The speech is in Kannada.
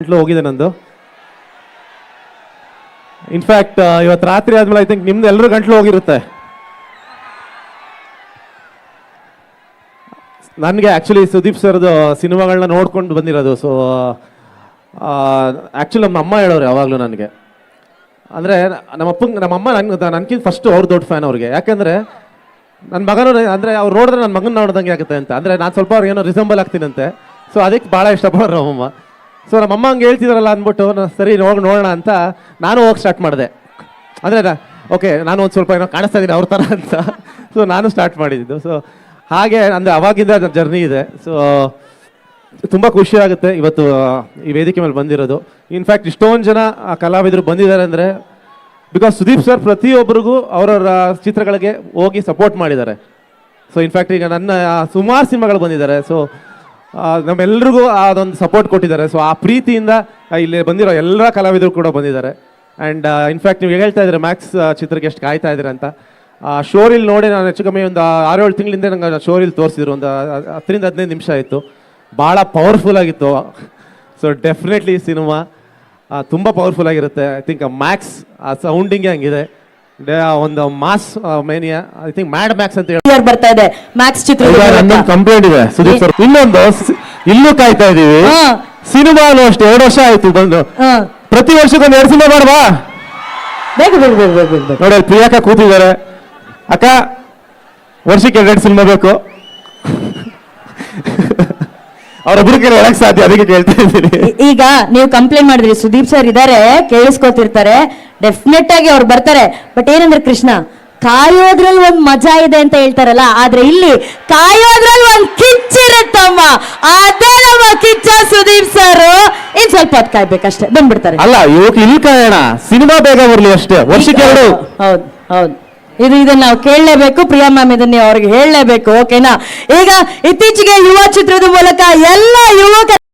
ಗಂಟ್ಲು ಹೋಗಿದೆ ನಂದು. ಇನ್ಫ್ಯಾಕ್ಟ್ ಇವತ್ತು ರಾತ್ರಿ ಆದ್ಮೇಲೆ ಐ ಥಿಂಕ್ ನಿಮ್ದು ಎಲ್ಲರೂ ಗಂಟ್ಲು ಹೋಗಿರುತ್ತೆ. ನನಗೆ ಆ್ಯಕ್ಚುಲಿ ಸುದೀಪ್ ಸರ್ದು ಸಿನಿಮಾಗಳನ್ನ ನೋಡ್ಕೊಂಡು ಬಂದಿರೋದು ಸೊ ಆ್ಯಕ್ಚುಲಿ ನಮ್ಮ ಅಮ್ಮ ಹೇಳೋರು ಯಾವಾಗಲೂ ನನಗೆ. ಅಂದರೆ ನಮ್ಮ ಅಪ್ಪಂಗೆ ನಮ್ಮ ಅಮ್ಮ ನನ್ಗೆ ನನಗಿಂತ ಫಸ್ಟ್ ಅವ್ರು ದೊಡ್ಡ ಫ್ಯಾನ್ ಅವ್ರಿಗೆ. ಯಾಕೆಂದರೆ ನನ್ನ ಮಗನ, ಅಂದರೆ ಅವ್ರು ನೋಡಿದ್ರೆ ನನ್ನ ಮಗನ ನೋಡ್ದಂಗೆ ಆಗುತ್ತೆ ಅಂತ. ಅಂದರೆ ನಾನು ಸ್ವಲ್ಪ ಅವ್ರಿಗೆ ಏನೋ ರಿಸಂಬಲ್ ಆಗ್ತೀನಂತೆ. ಸೊ ಅದಕ್ಕೆ ಭಾಳ ಇಷ್ಟಪಡೋರು ನಮ್ಮಮ್ಮ ಸೊ ನಮ್ಮಮ್ಮ ಹಂಗೆ ಹೇಳ್ತಿದಾರಲ್ಲ ಅಂದ್ಬಿಟ್ಟು ನಾನು ಸರಿ ನೋಡಿ ನೋಡೋಣ ಅಂತ ನಾನು ಹೋಗಿ ಸ್ಟಾರ್ಟ್ ಮಾಡಿದೆ. ಅಂದರೆ ಓಕೆ ನಾನು ಒಂದು ಸ್ವಲ್ಪ ಏನೋ ಕಾಣಿಸ್ತಾ ಇದ್ದೀನಿ ಅವ್ರ ಥರ ಅಂತ. ಸೊ ನಾನು ಸ್ಟಾರ್ಟ್ ಮಾಡಿದ್ದು. ಸೊ ಹಾಗೆ ಅಂದರೆ ಅವಾಗಿಂದ ಜರ್ನಿ ಇದೆ. ಸೊ ತುಂಬ ಖುಷಿ ಆಗುತ್ತೆ ಇವತ್ತು ಈ ವೇದಿಕೆ ಮೇಲೆ ಬಂದಿರೋದು. ಇನ್ಫ್ಯಾಕ್ಟ್ ಇಷ್ಟೊಂದು ಜನ ಕಲಾವಿದರು ಬಂದಿದ್ದಾರೆ ಅಂದರೆ ಬಿಕಾಸ್ ಸುದೀಪ್ ಸರ್ ಪ್ರತಿಯೊಬ್ಬರಿಗೂ ಅವರವರ ಚಿತ್ರಗಳಿಗೆ ಹೋಗಿ ಸಪೋರ್ಟ್ ಮಾಡಿದ್ದಾರೆ. ಸೊ ಇನ್ಫ್ಯಾಕ್ಟ್ ಈಗ ನನ್ನ ಸುಮಾರು ಸಿನಿಮಾಗಳು ಬಂದಿದ್ದಾರೆ. ಸೊ ನಮ್ಮೆಲ್ರಿಗೂ ಅದೊಂದು ಸಪೋರ್ಟ್ ಕೊಟ್ಟಿದ್ದಾರೆ. ಸೊ ಆ ಪ್ರೀತಿಯಿಂದ ಇಲ್ಲಿ ಬಂದಿರೋ ಎಲ್ಲ ಕಲಾವಿದರು ಕೂಡ ಬಂದಿದ್ದಾರೆ. ಆ್ಯಂಡ್ ಇನ್ಫ್ಯಾಕ್ಟ್ ನೀವು ಹೇಳ್ತಾ ಇದ್ರೆ ಮ್ಯಾಕ್ಸ್ ಚಿತ್ರಕ್ಕೆ ಎಷ್ಟು ಕಾಯ್ತಾ ಇದ್ದೀರಾ ಅಂತ. ಶೋರಿಲ್ ನೋಡಿ ನಾನು ಹೆಚ್ಚು ಕಮ್ಮಿ ಒಂದು ಆರೇಳು ತಿಂಗಳಿಂದ ನಂಗೆ ಶೋರಿಲ್ ತೋರಿಸಿದ್ರು. ಒಂದು ಹತ್ತರಿಂದ ಹದಿನೈದು ನಿಮಿಷ ಆಯಿತು. ಭಾಳ ಪವರ್ಫುಲ್ ಆಗಿತ್ತು. ಸೊ ಡೆಫಿನೆಟ್ಲಿ ಸಿನಿಮಾ ತುಂಬ ಪವರ್ಫುಲ್ ಆಗಿರುತ್ತೆ. ಐ ಥಿಂಕ್ ಮ್ಯಾಕ್ಸ್ ಆ ಸೌಂಡಿಂಗೇ ಹಂಗಿದೆ. ಒಂದು mass mania I think mad Max ಅಂತ ಹೇಳಿ. ಬರ್ತಾ ಇದೆ. ಮ್ಯಾಕ್ಸ್ ಚಿತ್ರ ಕಂಪ್ಲೇಂಟ್ ಇದೆ ಸುದೀಪ್ ಸರ್. ಇನ್ನೊಂದು ಇಲ್ಲೂ ಕಾಯ್ತಾ ಇದೀವಿ. ಸಿನಿಮಾ ಸಿನಿಮಾನು ಅಷ್ಟೇ ಎರಡು ವರ್ಷ ಆಯ್ತು ಬಂದು. ಪ್ರತಿ ವರ್ಷಕ್ಕೊಂದು ಎರಡು ಸಿನಿಮಾ ಮಾಡುವಾ? ಬೇಗ ಬೇಗ ಬೇಗ ಬೇಗ ಬೇಗ ಬೇಗ. ನೋಡಿ ಅಲ್ಲಿ ಪ್ರಿಯಾಂಕಾ ಕೂತಿದ್ದಾರೆ. ಅಕ್ಕ ವರ್ಷಕ್ಕೆ ಎರಡು ಸಿನಿಮಾ ಬೇಕು. ಅವರೊಬ್ಬರಿಗೆ ಹೇಳಕ್ ಸಾಧ್ಯ ಅದಕ್ಕೆ ಕೇಳ್ತಾ ಇದ್ದೀನಿ. ಈಗ ನೀವು ಕಂಪ್ಲೇಂಟ್ ಮಾಡಿದ್ರಿ ಸುದೀಪ್ ಸರ್ ಇದಾರೆ ಕೇಳಿಸ್ಕೊತಿರ್ತಾರೆ ಡೆಫಿನೆಟ್ ಆಗಿ ಅವ್ರು ಬರ್ತಾರೆ. ಬಟ್ ಏನಂದ್ರೆ ಕೃಷ್ಣ ಕಾಯೋದ್ರಲ್ಲಿ ಒಂದ್ ಮಜಾ ಇದೆ ಅಂತ ಹೇಳ್ತಾರಲ್ಲ ಆದ್ರೆ ಇಲ್ಲಿ ಕಾಯೋದ್ರಲ್ಲಿ ಒಂದ್ ಕಿಚ್ಚಿರುತ್ತಮ್ಮ ಅದೇ ನಮ್ಮ ಕಿಚ್ಚ ಸುದೀಪ್ ಸರ್ ಇನ್ ಸ್ವಲ್ಪ ಹೊತ್ತು ಕಾಯ್ಬೇಕಷ್ಟೇ ಬಂದ್ಬಿಡ್ತಾರೆ. ಅಲ್ಲ ಇವಕ್ಕೆ ಇಲ್ಲಿ ಕಾಯೋಣ ಸಿನಿಮಾ ಬೇಗ ಬರ್ಲಿ ಅಷ್ಟೇ ವರ್ಷಕ್ಕೆ ಎರಡು. ಹೌದು ಹೌದು. ಇದು ಇದನ್ನ ನಾವು ಕೇಳಲೇಬೇಕು. ಪ್ರಿಯಾ ಮ್ಯಾಮ್ ಇದನ್ನೇ ಅವ್ರಿಗೆ ಹೇಳಲೇಬೇಕು. ಓಕೆನಾ ಈಗ ಇತ್ತೀಚೆಗೆ ಯುವ ಚಿತ್ರದ ಮೂಲಕ ಎಲ್ಲ ಯುವಕ